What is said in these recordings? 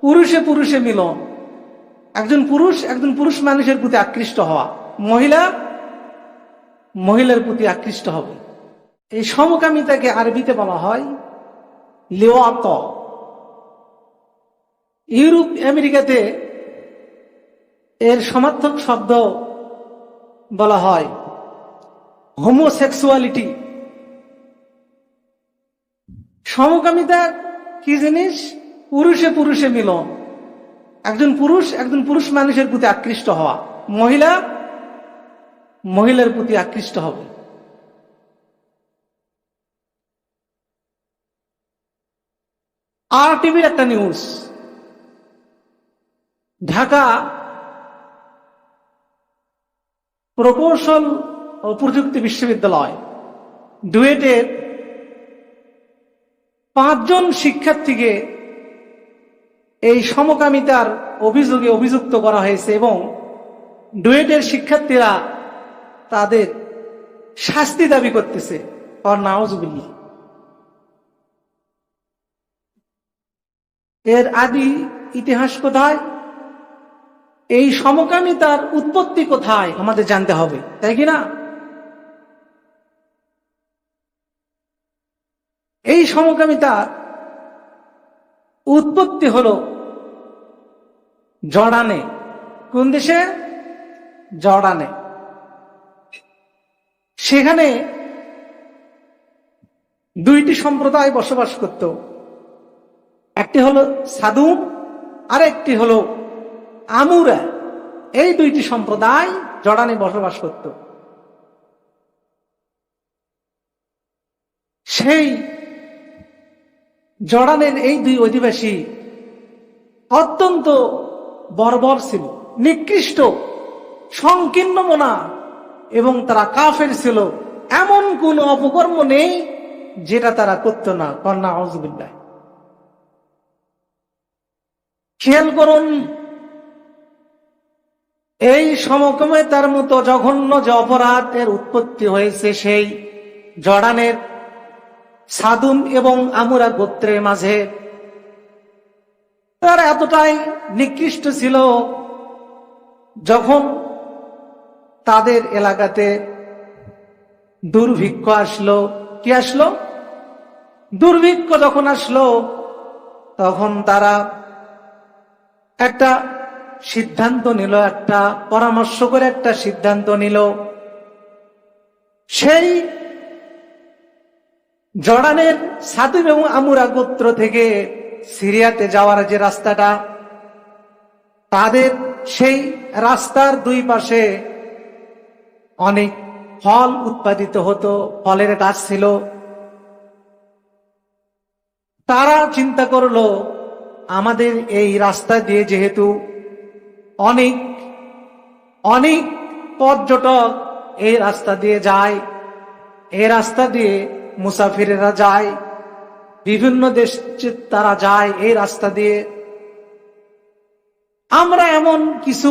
পুরুষে পুরুষে মিলন। একজন পুরুষ একজন পুরুষ মানুষের প্রতি আকৃষ্ট হওয়া। মহিলা, মহিলার প্রতি আকৃষ্ট হবে। এই সমকামিতাকে আরবিতে বলা হয় লেওয়াত। ইউরোপ, আমেরিকাতে এর সমার্থক শব্দ বলা হয় হোমোসেক্সুয়ালিটি। সমকামিতা কি জিনিস? পুরুষে পুরুষে মিলন। একজন পুরুষ একজন পুরুষ মানুষের প্রতি আকৃষ্ট হওয়া। মহিলা, মহিলার প্রতি আকৃষ্ট হবে। আর টিভির একটা নিউজ ঢাকা প্রকৌশল ও প্রযুক্তি বিশ্ববিদ্যালয় ডুয়েটের পাঁচজন শিক্ষার্থীকে এই সমকামিতার অভিযোগে অভিযুক্ত করা হয়েছে এবং ডুয়েটের শিক্ষার্থীরা তাদের শাস্তি দাবি করতেছে। এর আদি ইতিহাস কোথায়? এই সমকামিতার উৎপত্তি কোথায়? আমাদের জানতে হবে। তাই কি না? এই সমকামিতার উৎপত্তি হলো জর্ডানে। কোন দেশে? জর্ডানে। সেখানে দুইটি সম্প্রদায় বসবাস করত। একটি হলো সাদুম আর একটি হলো আমুরা। এই দুইটি সম্প্রদায় জর্ডানে বসবাস করত। সেই জর্ডানের এই দুই অধিবাসী অত্যন্ত বর্বর ছিল, নিকৃষ্ট, সংকীর্ণ মনা, এবং তারা কাফের ছিল। এমন কোন অপকর্ম নেই যেটা তারা করতো না। কন্যা হজবিল্লাহ খেয়াল করুন, এই সমকমে তার মতো জঘন্য যে অপরাধের উৎপত্তি হয়েছে সেই জর্ডানের সাদুম এবং আমুরা গোত্রের মাঝে। তারা এতটাই নিকৃষ্ট ছিল যখন তাদের এলাকাতে দুর্ভিক্ষ আসলো। কি আসলো? দুর্ভিক্ষ যখন আসলো, তখন তারা একটা সিদ্ধান্ত নিল, একটা পরামর্শ করে একটা সিদ্ধান্ত নিল। সেই জর্ডানের সাদুম এবং আমুরা গোত্র থেকে সিরিয়াতে যাওয়ার যে রাস্তাটা, তাদের সেই রাস্তার দুই পাশে অনেক ফল উৎপাদিত হতো, ফলের গাছ ছিল। তারা চিন্তা করল, আমাদের এই রাস্তা দিয়ে যেহেতু অনেক অনেক পর্যটক এই রাস্তা দিয়ে যায়, এই রাস্তা দিয়ে মুসাফিরেরা যায়, বিভিন্ন দেশ তারা যায় এই রাস্তা দিয়ে। আমরা এমন কিছু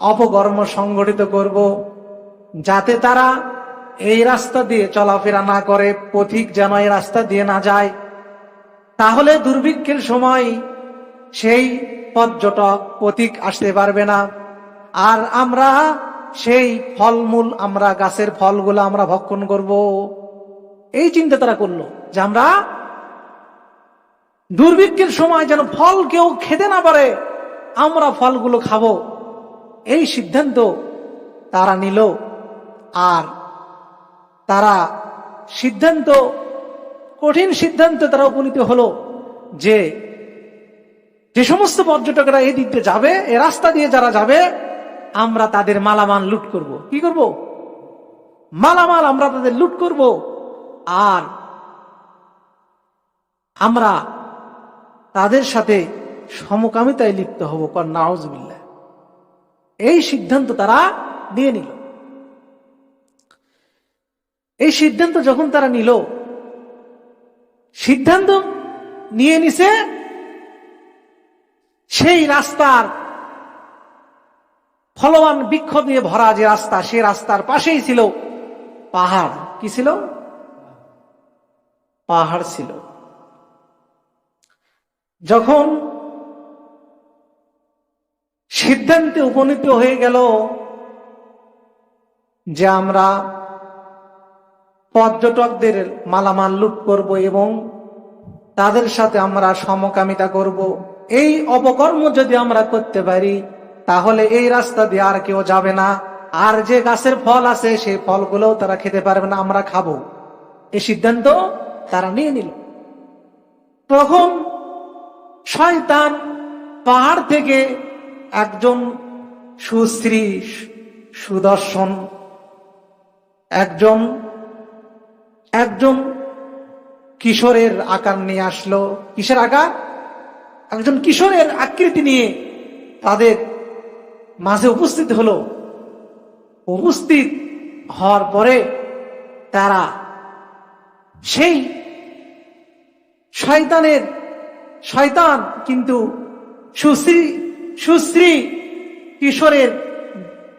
অপকর্ম সংগঠিত করব যাতে তারা এই রাস্তা দিয়ে চলাফেরা না করে, পথিক যেন এই রাস্তা দিয়ে না যায়। তাহলে দুর্ভিক্ষের সময় সেই পর্যটক পথিক আসতে পারবে না। আর আমরা সেই ফলমূল, আমরা গাছের ফলগুলো আমরা ভক্ষণ করব। এই চিন্তা তারা করল যে আমরা দুর্ভিক্ষের সময় যেন ফল কেউ খেতে না পারে, আমরা ফলগুলো খাব। এই সিদ্ধান্ত তারা নিল। আর তারা সিদ্ধান্ত, কঠিন সিদ্ধান্ত তারা উপনীত হলো যে যে সমস্ত পর্যটকরা এই দিক দিয়ে যাবে, এ রাস্তা দিয়ে যারা যাবে, আমরা তাদের মালামাল লুট করব। কি করব? মালামাল আমরা তাদের লুট করব। আর আমরা তাদের সাথে সমকামিতায় লিপ্ত হব, কর নাওজবিল্লা এই সিদ্ধান্ত তারা নিয়ে নিল। এই সিদ্ধান্ত যখন তারা নিল, সিদ্ধান্ত নিয়ে নিছে সেই রাস্তার ফলবান বৃক্ষ দিয়ে ভরা যে রাস্তা সে রাস্তার পাশেই ছিল পাহাড়। কি ছিল? পাহাড় ছিল। যখন সিদ্ধান্তে উপনীত হয়ে গেল যে আমরা পর্যটকদের মালামাল লুট করব এবং তাদের সাথে আমরা সমকামিতা করব, এই অপকর্ম যদি আমরা করতে পারি, তাহলে এই রাস্তা দিয়ে আর কেউ যাবে না। আর যে গাছের ফল আছে সেই ফলগুলোও তারা খেতে পারবে না, আমরা খাব। এই সিদ্ধান্ত তারা নিয়ে নিল। তখন শয়তান পাহাড় থেকে একজন সুশ্রী সুদর্শন, একজন একজন কিশোরের আকার নিয়ে আসলো। কিসের আকার? একজন কিশোরের আকৃতি নিয়ে তাদের মাঝে উপস্থিত হলো। উপস্থিত হওয়ার পরে তারা সেই শয়তানের, শয়তান কিন্তু সুশ্রী সুশ্রী কিশোরের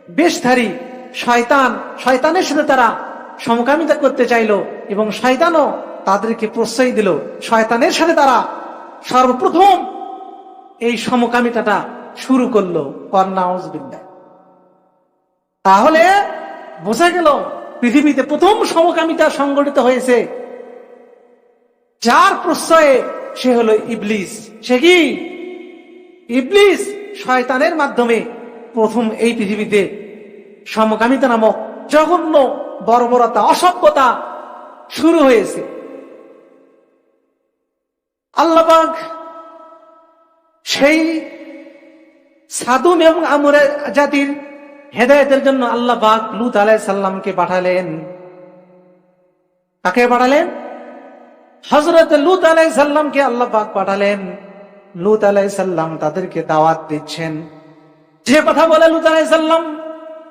বেশধারী শয়তান, শয়তানের সাথে তারা সমকামিতা করতে চাইলো এবং শয়তানও তাদেরকে প্রশ্রয় দিল। শয়তানের সাথে তারা সর্বপ্রথম এই সমকামিতাটা শুরু করল। কর্নাউজবিল্লা তাহলে বোঝা গেল পৃথিবীতে প্রথম সমকামিতা সংগঠিত হয়েছে যার প্রশ্রয়ে সে হলো ইবলিস। সে কি? ইবলিস শয়তানের মাধ্যমে প্রথম এই পৃথিবীতে সমকামিতা নামক জঘন্য বর্বরতা, অসভ্যতা শুরু হয়েছে। আল্লাপাক সেই সাদুম এবং আমরে জাতির হেদায়তের জন্য আল্লাহ লুত আলাই সাল্লামকে পাঠালেন। কাকে পাঠালেন? হজরত লুত আলাই সাল্লামকে আল্লাহ পাক পাঠালেন। লুত আলাই সাল্লাম তাদেরকে দাওয়াত দিচ্ছেন। যে কথা বলে লুত আলাই সাল্লাম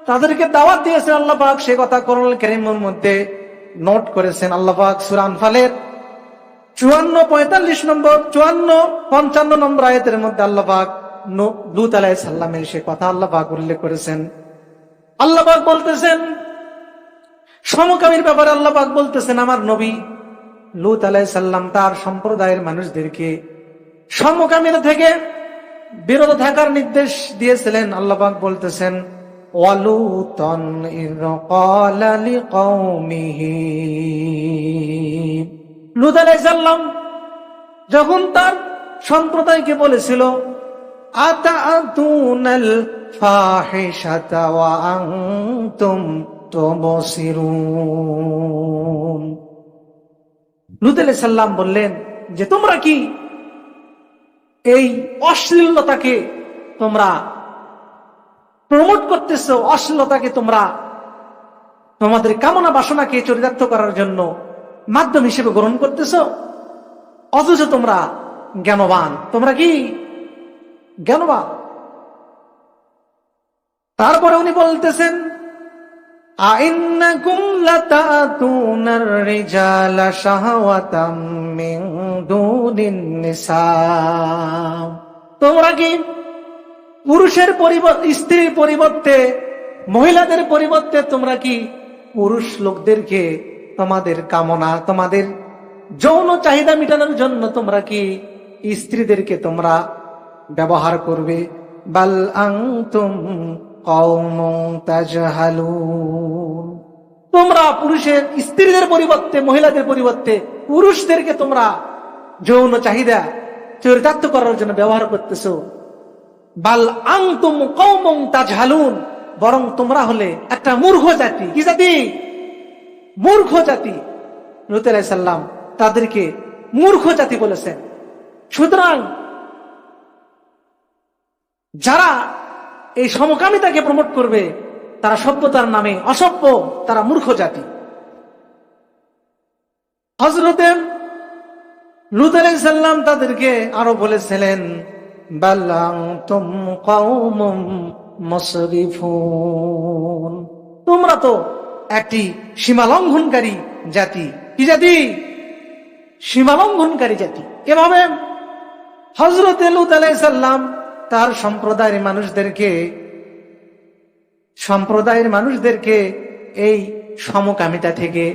তাদেরকে দাওয়াত দিয়েছেন আল্লাহ পাক, সে কথা করল কেরিমের মধ্যে নোট করেছেন আল্লাহ পাক সুরান ফালের চুয়ান্ন পঁয়তাল্লিশ নম্বর, চুয়ান্ন পঞ্চান্ন নম্বর আয়তের মধ্যে আল্লাহ পাক লুত আলাই সাল্লামের সে কথা আল্লাহ পাক উল্লেখ করেছেন। আল্লাহ পাক বলতেছেন, সমকামীর ব্যাপারে আল্লাহ পাক বলতেছেন, আমার নবী লুত আলাই সাল্লাম তার সম্প্রদায়ের মানুষদেরকে সমকামীর থেকে বিরত থাকার নির্দেশ দিয়েছিলেন। আল্লাহবাক বলতেছেন যখন তার সম্প্রদায়কে বলেছিল তুবসিরুন? লুত সাল্লাম বললেন যে, তোমরা কি এই অশ্লীলতাকে তোমরা প্রমোট করতেছো? অশ্লীলতাকে তোমরা তোমাদের কামনা বাসনাকে চরিতার্থ করার জন্য মাধ্যম হিসেবে গ্রহণ করতেছ? অথচ তোমরা জ্ঞানবান। তোমরা কি জ্ঞানবান? তারপরে উনি বলতেছেন আইন্নাকুম লাতাতুনার রিজালা শাহওয়াতাম মিন দুনিন নিসা। তোমরা কি পুরুষের পরিবর্তে স্ত্রীর পরিবর্তে, মহিলাদের পরিবর্তে তোমরা কি পুরুষ লোকদেরকে তোমাদের কামনা, তোমাদের যৌন চাহিদা মেটানোর জন্য তোমরা কি স্ত্রীদেরকে তোমরা ব্যবহার করবে? বাল কওমুন তাজহালুন তোমরা পুরুষের স্ত্রীদের পরিবর্তে, মহিলাদের পরিবর্তে, পুরুষদেরকে তোমরা যৌন চাহিদা, চরিতার্থ করার জন্য ব্যবহার করতেছো। বাল আংতুম কৌমং তাজহালুন। বরং তোমরা হলে একটা মূর্খ জাতি। কি জাতি? মূর্খ জাতি। লুত সাল্লাম তাদেরকে মূর্খ জাতি বলেছেন। সুতরাং যারা এই সমকামিতাকে প্রমোট করবে, তারা সভ্যতার নামে অসভ্য, তারা মূর্খ জাতি। হজরতে লুত আলাইসাল্লাম তাদেরকে আরও বলেছিলেন তোমরা তো একটি সীমালঙ্ঘনকারী জাতি। কি জাতি? সীমালঙ্ঘনকারী জাতি। এভাবে হজরত লুত সাল্লাম তার সম্প্রদায়ের মানুষদেরকে সম্প্রদায়ের মানুষদেরকে এই সমকামিতা থেকে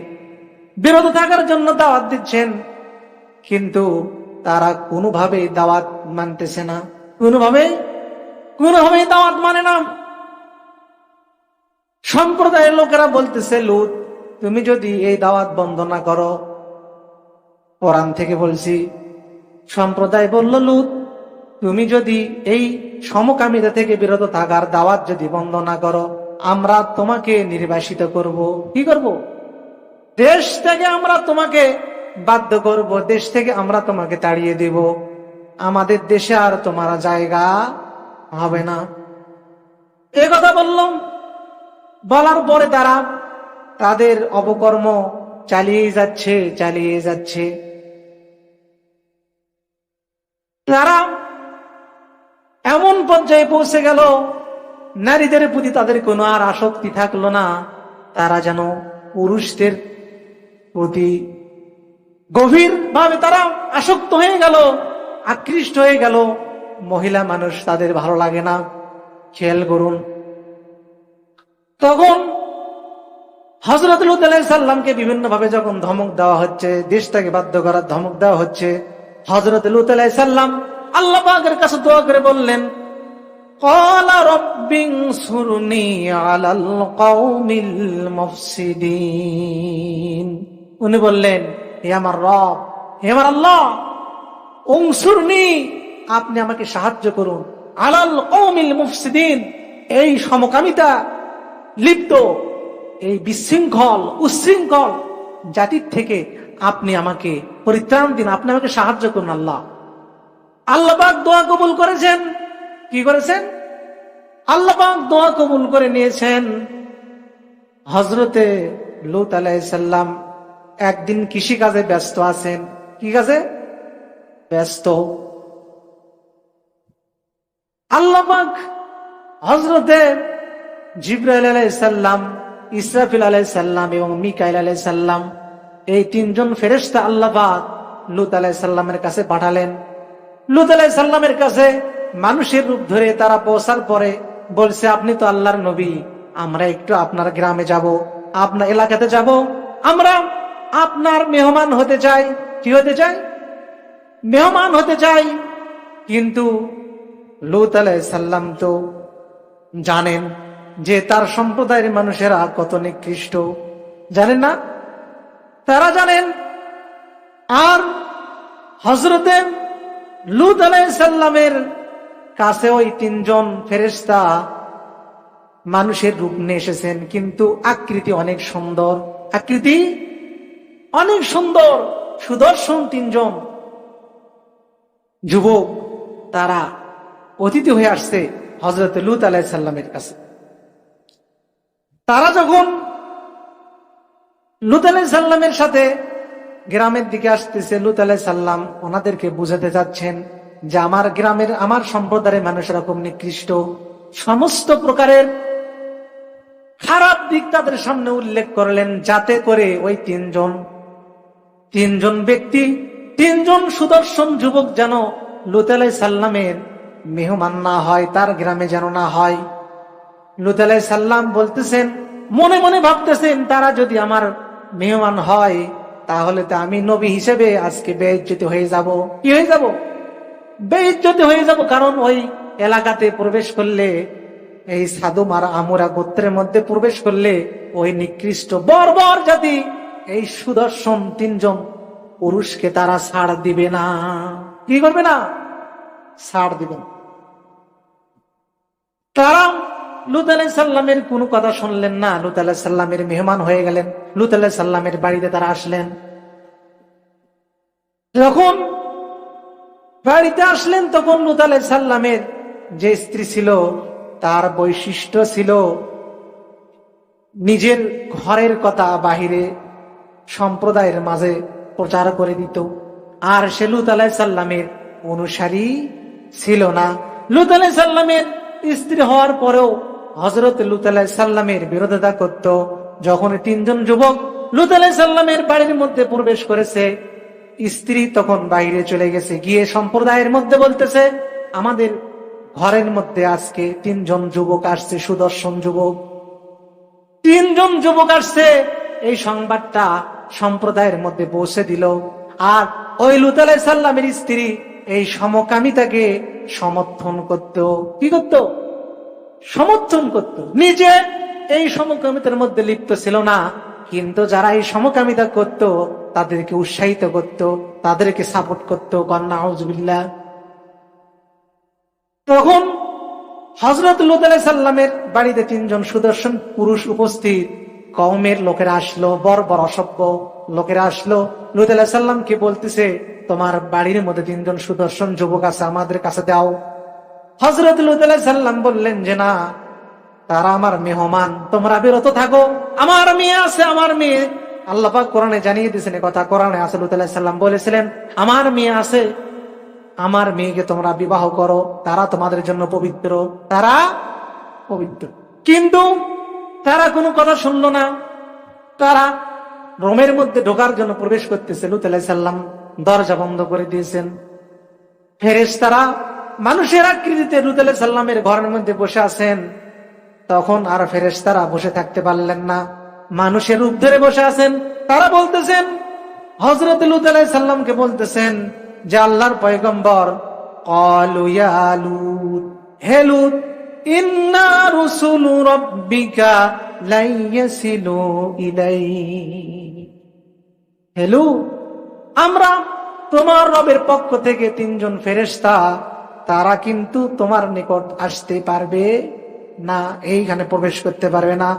বিরত থাকার জন্য দাওয়াত দিচ্ছেন। কিন্তু তারা কোনোভাবে দাওয়াত মানতেছে না। কোনোভাবে কোনোভাবেই দাওয়াত মানে না। সম্প্রদায়ের লোকেরা বলতেছে, লুত, তুমি যদি এই দাওয়াত বন্ধ না করো। কোরআন থেকে বলছি, সম্প্রদায় বলল, লুত তুমি যদি এই সমকামিতা থেকে বিরত থাকার দাওয়াত যদি বন্ধ না করো, আমরা তোমাকে নির্বাসিত করব। কি করব? দেশ থেকে আমরা তোমাকে বাধ্য করব, দেশ থেকে আমরা তোমাকে তাড়িয়ে দেব। আমাদের দেশে আর তোমার জায়গা হবে না। এ কথা বললাম। বলার পরে তারা তাদের অপকর্ম চালিয়ে যাচ্ছে চালিয়ে যাচ্ছে। তারা এমন পর্যায়ে পৌঁছে গেল, নারীদের প্রতি তাদের কোনো আর আসক্তি থাকল না। তারা যেন পুরুষদের প্রতি গভীর ভাবে তারা আসক্ত হয়ে গেল, আকৃষ্ট হয়ে গেল। মহিলা মানুষ তাদের ভালো লাগে না, খেয়াল করুন। তখন হজরত সাল্লামকে বিভিন্ন ভাবে যখন ধমক দেওয়া হচ্ছে, দেশটাকে বাধ্য করার ধমক দেওয়া হচ্ছে হজরত সাল্লাম আল্লাহ পাকের কাছে দোয়া করে বললেন, কলা উনি বললেন, হে আমার রব, হে আমার আল্লাহ অংসুরনি আপনি আমাকে সাহায্য করুন। আলাল কৌমিল মুফসিদিন, এই সমকামিতা লিপ্ত, এই বিশৃঙ্খল, উশৃঙ্খল জাতির থেকে আপনি আমাকে পরিত্রাণ দিন, আপনি আমাকে সাহায্য করুন আল্লাহ। আল্লাহ পাক দোয়া কবুল করেছেন। কি করেছেন? আল্লাহবাক দোয়া কবুল করে নিয়েছেন। হজরতে লুত আলাইসাল্লাম একদিন কৃষি কাজে ব্যস্ত আছেন। কি কাজে? ব্যস্ত। আল্লাহ পাক হজরতে জিব্রাইল আলাইসাল্লাম ইসরাফিল আলাইসাল্লাম এবং মিকাইল আলাইসাল্লাম এই তিনজন ফেরেস্তা আল্লাহ পাক লুত আলাইসাল্লামের কাছে পাঠালেন। লুত আলাইসাল্লামের কাছে মানুষের রূপ ধরে তারা পৌঁছার পরে বলছে, আপনি তো আল্লাহর নবী, আমরা একটু আপনার গ্রামে যাব, আপনার এলাকাতে যাব, আমরা আপনার মেহমান হতে চাই। কি হতে চাই? মেহমান হতে চাই। কিন্তু লুত সাল্লাম তো জানেন যে তার সম্প্রদায়ের মানুষেরা কত নিকৃষ্ট। জানেন না? তারা জানেন। আর হজরতে লুত সাল্লামের কাছে ওই তিনজন ফেরেস্তা মানুষের রূপ নিয়ে এসেছেন, কিন্তু আকৃতি অনেক সুন্দর। আকৃতি অনেক সুন্দর। সুদর্শন তিনজন যুবক, তারা অতিথি হয়ে আসছে হজরত লুত আলাহ সাল্লামের কাছে। তারা যখন লুত আলাহ সাল্লামের সাথে গ্রামের দিকে আসতেছে লুত আলাহ সাল্লাম ওনাদেরকে বুঝাতে যাচ্ছেন যে আমার গ্রামের, আমার সম্প্রদায়ের মানুষেরা খুব নিকৃষ্ট। সমস্ত প্রকারের খারাপ দিক তাদের সামনে উল্লেখ করলেন যাতে করে ওই তিনজন তিনজন ব্যক্তি, তিনজন সুদর্শন যুবক যেন লুতালাই সাল্লামের মেহমান না হয়, তার গ্রামে যেন না হয়। লুতালাই সাল্লাম বলতেছেন, মনে মনে ভাবতেছেন তারা যদি আমার মেহমান হয় তাহলে তো আমি নবী হিসেবে আজকে বেইজ্জতি হয়ে যাব। কি হয়ে যাব? বেইজ্জতি হয়ে যাব কারণ ওই এলাকাতে প্রবেশ করলে, এই সাধু মারা আমুরা গোত্রের মধ্যে প্রবেশ করলে ওই নিকৃষ্ট বর্বর জাতি, এই সুদর্শন তিনজন পুরুষকে তারা ছাড় দিবে না। কি করবে না? ছাড় দিবে। তারা লুত আলাই সাল্লামের কোনো কথা শুনলেন না। লুত আলাইসাল্লামের মেহমান হয়ে গেলেন। লুত আলাইসাল্লামের বাড়িতে তারা আসলেন। যখন বাড়িতে আসলেন, তখন লুত আলাইসাল্লামের যে স্ত্রী ছিল, তার বৈশিষ্ট্য ছিল নিজের ঘরের কথা বাহিরে সম্প্রদায়ের মাঝে প্রচার করে দিত। আর সে লুত আলাহ সাল্লামের অনুসারী ছিল না। লুত আলাহ সাল্লামের স্ত্রী হওয়ার পরেও হজরত লুত আলাহ সাল্লামের বিরোধিতা করত, যখন তিনজন যুবক লুত সাল্লামের বাড়ির মধ্যে প্রবেশ করেছে, স্ত্রী তখন বাইরে চলে গেছে, গিয়ে সম্প্রদায়ের মধ্যে বলতেছে, আমাদের ঘরের মধ্যে আজকে তিনজন যুবক আসছে, সুদর্শন যুবক। তিনজন যুবক আসছে, এই সংবাদটা সম্প্রদায়ের মধ্যে পৌঁছে দিল। আর ওই লুত আলাই সাল্লামের স্ত্রী এই সমকামিতাকে সমর্থন করত। কি করত? সমর্থন করত। নিজে এই সমকামিতার মধ্যে লিপ্ত ছিল না। কিন্তু যারা এই সমকামিতা করত, তাদেরকে উৎসাহিত করত, তাদেরকে সাপোর্ট করত কন্যা হজবিল্লা তখন হজরত সাল্লামের বাড়িতে তিনজন সুদর্শন পুরুষ উপস্থিত। কওমের লোকেরা আসলো বড় বড় অসভ্য লোকেরা আসলো। লুত সাল্লামকে বলতেছে, তোমার বাড়ির মধ্যে তিনজন সুদর্শন যুবক আছে, আমাদের কাছে দাও। হজরত সাল্লাম বললেন যে, না, তারা আমার মেহমান, তোমরা বিরত থাকো। আমার মেয়ে আছে, আমার মেয়ে। আল্লাপাক কোরআনে জানিয়ে দিয়েছেন কথা কোরআনে সাল্লাম বলেছিলেন, আমার মেয়ে আছে, আমার মেয়েকে তোমরা বিবাহ করো। তারা তোমাদের জন্য পবিত্র, তারা পবিত্র। কিন্তু তারা কোনো কথা শুনলো না। তারা রোমের মধ্যে ঢোকার জন্য প্রবেশ করতেছে। লুতাল্লাহ সাল্লাম দরজা বন্ধ করে দিয়েছেন। ফেরেস তারা মানুষের আকৃতিতে লুতাল্লাহ সাল্লামের ঘরের মধ্যে বসে আছেন, তখন আর ফেরেস তারা বসে থাকতে পারলেন না। মানুষের রূপ ধরে বসে আছেন, তারা বলতেছেন হজরত সাল্লামকে বলতেছেন যে আল্লাহর পয়গম্বর আমরা তোমার রবের পক্ষ থেকে তিনজন ফেরেশতা তারা কিন্তু তোমার নিকট আসতে পারবে না, এইখানে প্রবেশ করতে পারবে না।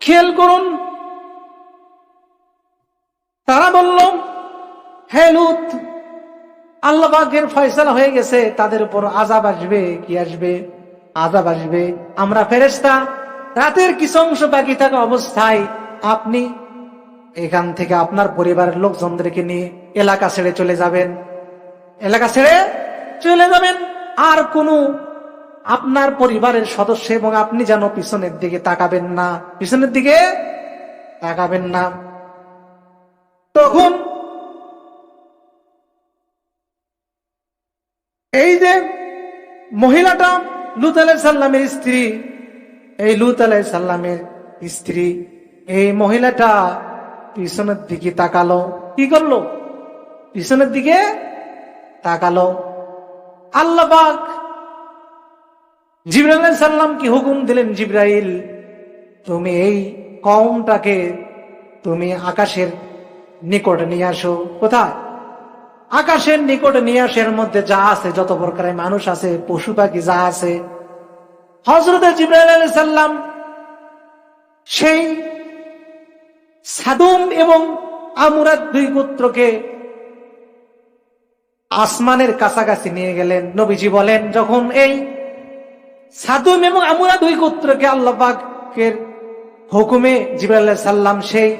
খেয়াল করুন, তারা বলল, হে লুত, আল্লাহ পাকের ফয়সালা হয়ে গেছে, তাদের উপর আজাব আসবে, কি আসবে? আজাব আসবে। আমরা ফেরেস্তা রাতের কিছু অংশ বাকি থাকা অবস্থায় আপনি এখান থেকে আপনার পরিবারের লোকজনদেরকে নিয়ে এলাকা ছেড়ে চলে যাবেন। এলাকা ছেড়ে চলে যাবেন। আর কোনো আপনার পরিবারের সদস্য এবং আপনি যেন পিছনের দিকে তাকাবেন না। পিছনের দিকে তাকাবেন না। তখন এই যে মহিলাটা লুত আলাই সাল্লামের স্ত্রী এই লুত আলাই সাল্লামের স্ত্রী, এই মহিলাটা পিছনের দিকে তাকালো। কি করল? পিছনের দিকে তাকালো। আল্লাহ জিব্রাইল সাল্লাম কি হুকুম দিলেন, জিব্রাইল, তুমি এই কমটাকে তুমি আকাশের নিকটে নিয়ে আসো। কোথায়? আকাশের নিকটে নিয়ে আসের মধ্যে যা আছে, যত প্রকারের মানুষ আছে, পশু পাখি যা আছে হজরত জিব্রাইল সাল্লাম সেই সাদুম এবং আমুরাত দুই পুত্রকে আসমানের কাছাকাছি নিয়ে গেলেন। নবীজি বলেন, যখন এই সাদুম এবং আমুরা দুই পুত্রকে আল্লাহের হুকুমে জিবাল সাল্লাম সেই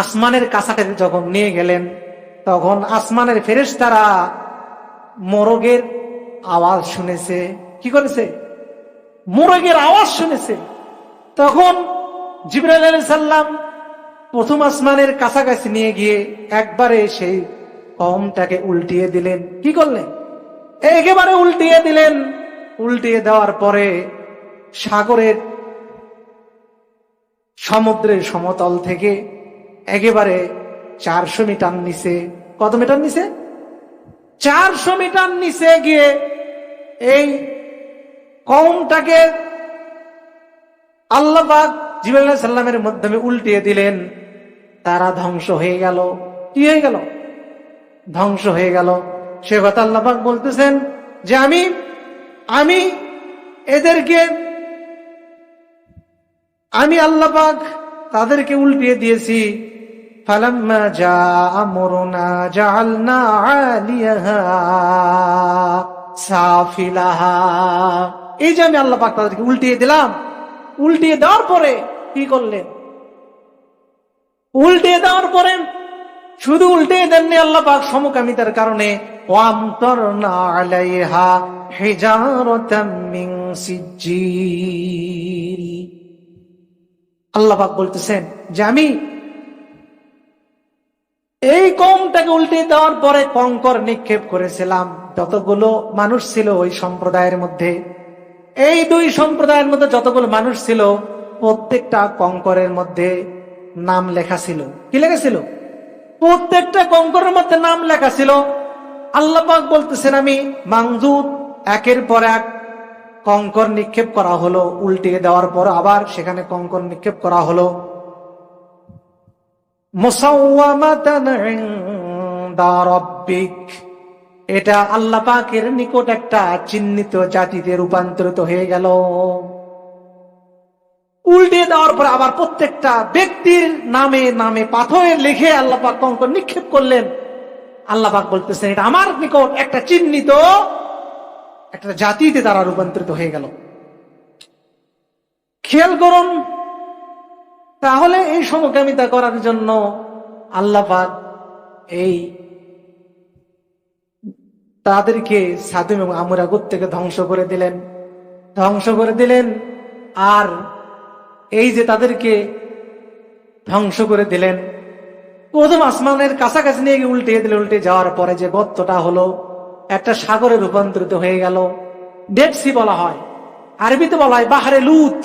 আসমানের কাছাকাছি যখন নিয়ে গেলেন, তখন আসমানের ফেরেস তারা মোরগের আওয়াজ শুনেছে। কি করেছে? মোরগের আওয়াজ শুনেছে। তখন জিবরাল সাল্লাম প্রথম আসমানের কাছাকাছি নিয়ে গিয়ে একবারে সেই কমটাকে উল্টিয়ে দিলেন। কি করলেন? একেবারে উল্টিয়ে দিলেন। উল্টিয়ে দেওয়ার পরে সাগরের সমুদ্রের সমতল থেকে একেবারে চারশো মিটার নিচে, কত মিটার নিচে? চারশো মিটার নিচে গিয়ে এই কমটাকে আল্লাহবাক জিবাল সাল্লামের মাধ্যমে উল্টিয়ে দিলেন। তারা ধ্বংস হয়ে গেল। কি হয়ে গেল? ধ্বংস হয়ে গেল। সে কথা আল্লাহবাক বলতেছেন যে আমি আমি এদেরকে, আমি আল্লাপাক তাদেরকে উল্টিয়ে দিয়েছি। ফালাম্মা সাফিলাহা। এই যে আমি আল্লাহ পাক তাদেরকে উল্টিয়ে দিলাম, উল্টিয়ে দেওয়ার পরে কি করলেন? উল্টিয়ে দেওয়ার পরে শুধু উল্টিয়ে দেননি আল্লাহ পাক, সমকামিতার কারণে আল্লাহ পাক বলতেছেন যে আমি এই কমটাকে উল্টে দেওয়ার পরে কঙ্কর নিক্ষেপ করেছিলাম। যতগুলো মানুষ ছিল ওই সম্প্রদায়ের মধ্যে এই দুই সম্প্রদায়ের মধ্যে যতগুলো মানুষ ছিল, প্রত্যেকটা কঙ্করের মধ্যে নাম লেখা ছিল। কি লেখা ছিল? প্রত্যেকটা কঙ্করের মধ্যে নাম লেখা ছিল। আল্লাপাক বলতেছেন, আমি মাংজুদ, একের পর এক কঙ্কর নিক্ষেপ করা হলো। উল্টিয়ে দেওয়ার পর আবার সেখানে কঙ্কর নিক্ষেপ করা হলো। মুসাওয়ামাতান ইনদা রাব্বিক। এটা আল্লাহ পাকের নিকট একটা চিহ্নিত জাতিতে রূপান্তরিত হয়ে গেল। উল্টে দেওয়ার পর আবার প্রত্যেকটা ব্যক্তির নামে নামে পাথরে লিখে আল্লাহ পাক কঙ্কর নিক্ষেপ করলেন। আল্লাহ পাক বলতেছেন, এটা আমার নিকট একটা চিহ্নিত একটা জাতিতে তারা রূপান্তরিত হয়ে গেল। খেয়াল করুন, তাহলে এই সমকামিতা করার জন্য আল্লাহ পাক এই তাদেরকে সাদুম এবং আমরাগুত থেকে ধ্বংস করে দিলেন। ধ্বংস করে দিলেন আর এই যে তাদেরকে ধ্বংস করে দিলেন। প্রথম আসমানের কাছাকাছি নিয়ে উল্টে দিলে উল্টে যাওয়ার পরে যে গর্তটা হলো, একটা সাগরে রূপান্তরিত হয়ে গেল। ডেড সি বলা হয়। আরবিতে বলা হয় বাহারে লুত।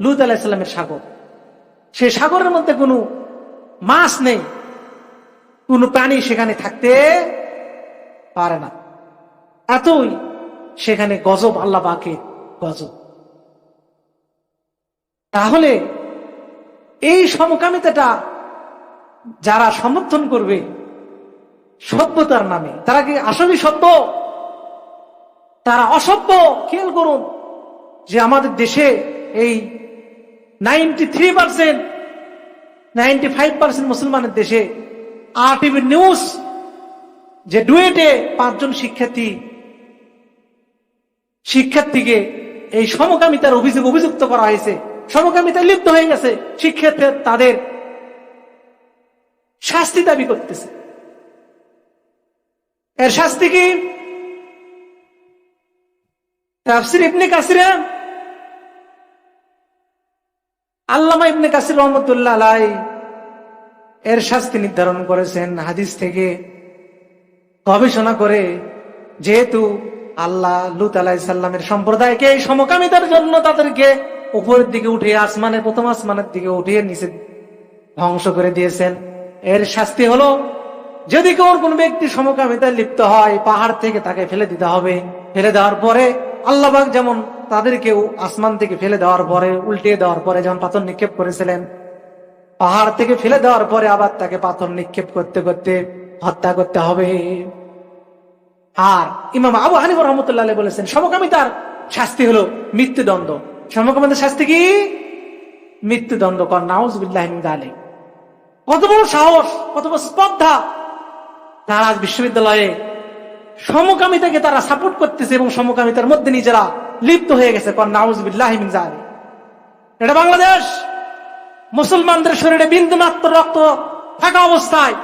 লুত আলাহিসাল্লামের সাগর। সে সাগরের মধ্যে কোনো মাছ নেই। কোনো প্রাণী সেখানে থাকতে পারে না। এতই সেখানে গজব, আল্লাহ পাকে গজব। তাহলে এই সমকামিতাটা যারা সমর্থন করবে, সভ্যতার নামে, তারা কি আসলে সভ্য তারা অসভ্য? খেয়াল করুন যে আমাদের দেশে এই ninety three percent, ninety five percent মুসলমানের দেশে আর টিভি নিউজ যে ডুয়েটে পাঁচজন শিক্ষার্থী শিক্ষার্থীকে এই সমকামিতার অভিযোগ অভিযুক্ত করা হয়েছে। সমকামিতায় লিপ্ত হয়ে গেছে। শিক্ষার্থী তাদের শাস্তি দাবি করতেছে। এর শাস্তি কি? তাফসির ইবনে কাসিরা আল্লামা ইবনে কাসির রহমতুল্লাহ আলাই এর শাস্তি নির্ধারণ করেছেন। হাদিস থেকে গবেষণা করে যেহেতু আল্লাহ লুত আলাহ সাল্লামের সম্প্রদায়কে এই সমকামিতার জন্য তাদেরকে উপরের দিকে উঠিয়ে, আসমানের প্রথম আসমানের দিকে উঠিয়ে নিচে ধ্বংস করে দিয়েছেন। এর শাস্তি হলো, যদি কেউ কোন ব্যক্তি সমকামিতায় লিপ্ত হয়, পাহাড় থেকে তাকে ফেলে দিতে হবে। ফেলে দেওয়ার পরে আল্লাহবাক যেমন তাদেরকেও আসমান থেকে ফেলে দেওয়ার পরে, উল্টিয়ে দেওয়ার পরে যেমন পাথর নিক্ষেপ করেছিলেন, পাহাড় থেকে ফেলে দেওয়ার পরে আবার তাকে পাথর নিক্ষেপ করতে করতে হত্যা করতে হবে। আর ইমাম আবু হানিফ রহমতুল্লাহ বলেছেন সমকামিতার শাস্তি হলো মৃত্যুদণ্ড। সমকামিতার শাস্তি কি? মৃত্যুদণ্ড। কর আলী কত বড় সাহস, কত বড় স্পর্ধা। তারা বিশ্ববিদ্যালয়ে সমকামিতাকে তারা সাপোর্ট করতেছে এবং সমকামিতার মধ্যে নিজেরা লিপ্ত হয়ে গেছে। কর আলী এটা বাংলাদেশ। মুসলমানদের শরীরে বিন্দু মাত্র রক্ত থাকা অবস্থায়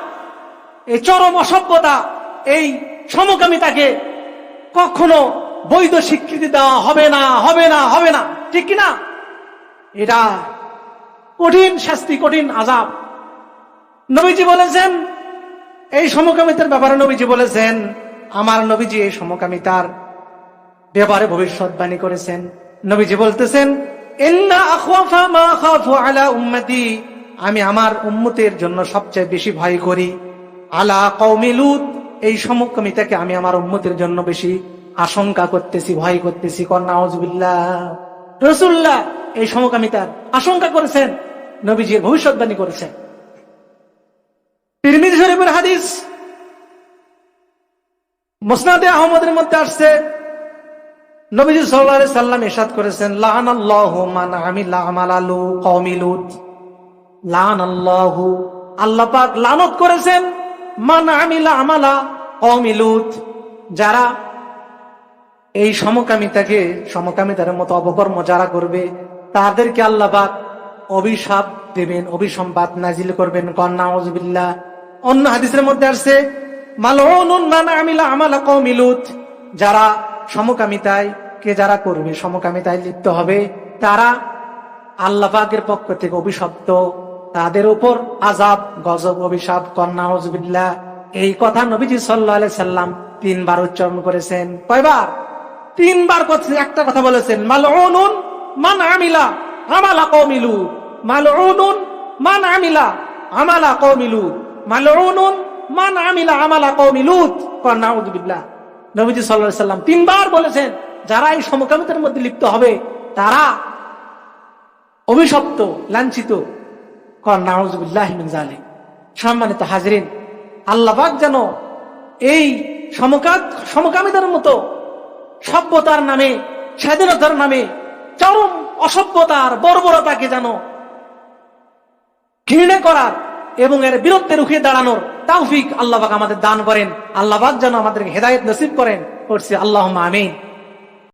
এই চরম অসভ্যতা, এই সমকামিতাকে কখনো বৈধ স্বীকৃতি দেওয়া হবে না হবে না হবে না। ঠিক কিনা? এটা কঠিন শাস্তি, কঠিন আজাব নবীজি বলেছেন, এই সমকামিতার ব্যাপারে নবীজি বলেছেন, আমার নবীজি এই সমকামিতার ব্যাপারে ভবিষ্যৎবাণী করেছেন। নবীজি বলতেছেন আমি আমার উম্মতের জন্য সবচেয়ে বেশি ভয় করি। আলা কওমি লুত এই সমকামিতাকে আমি আমার উম্মতের জন্য বেশি আশঙ্কা করতেছি, ভয় করতেছি কন্যাউজবিল্লাহ রসুল্লাহ এই সমকামিতার আশঙ্কা করেছেন, নবীজির ভবিষ্যৎবাণী করেছেন। হাদিস মুসনাদে আহমদের মধ্যে আসছে। নবীজি আলাইহি সাল্লাম ইরশাদ করেছেন, লানাল্লাহু মান আমিলা আমালালু কওমি লুত। লানাল্লাহু, আল্লাহ লানত করেছেন। মান আমিলা আমালা কওমি লুত, যারা এই সমকামিতাকে, সমকামিতার মতো অপকর্ম যারা করবে, তাদেরকে আল্লাহবাক অভিশাপ দেবেন অভিসম্বাদ নাজিল করবেন। কন্যা অন্য হাদিসের মধ্যে আসছে যারা সমকামিতায় কে যারা করবে, সমকামিতায় লিপ্ত হবে, তারা আল্লাহাকের পক্ষ থেকে অভিশপ্ত তাদের উপর আজাব গজব, অভিশাপ, কন্যা হজবিল্লা এই কথা নবীজি সাল্লাহ সাল্লাম তিনবার উচ্চারণ করেছেন। কয়বার? তিনবার একটা কথা বলেছেন, মালউনুন মান আমিলা আমালা কওমিলু মালউনুন মান আমিলা আমালা কওমিলু মালউনুন মান আমিলা আমালা কওমিলুত কোন নাউযুবিল্লাহ নবীজি আলাইহি সাল্লাম তিনবার বলেছেন, যারা এই সমকামিতার মধ্যে লিপ্ত হবে, তারা অভিশপ্ত, লাঞ্ছিত। মিন সম্মানিত হাজরিন, আল্লাহবাক যেন এই সমকাত সমকামিতার মতো সভ্যতার নামে, স্বাধীনতার নামে, চরম অসভ্যতার বর্বরতাকে যেন ঘৃণা করার এবং এর বিরুদ্ধে রুখে দাঁড়ানোর তাওফিক আল্লাহবাক আমাদের দান করেন। আল্লাহবাক যেন আমাদেরকে হেদায়েত নসিব করেন। করছে আল্লাহ আমিন।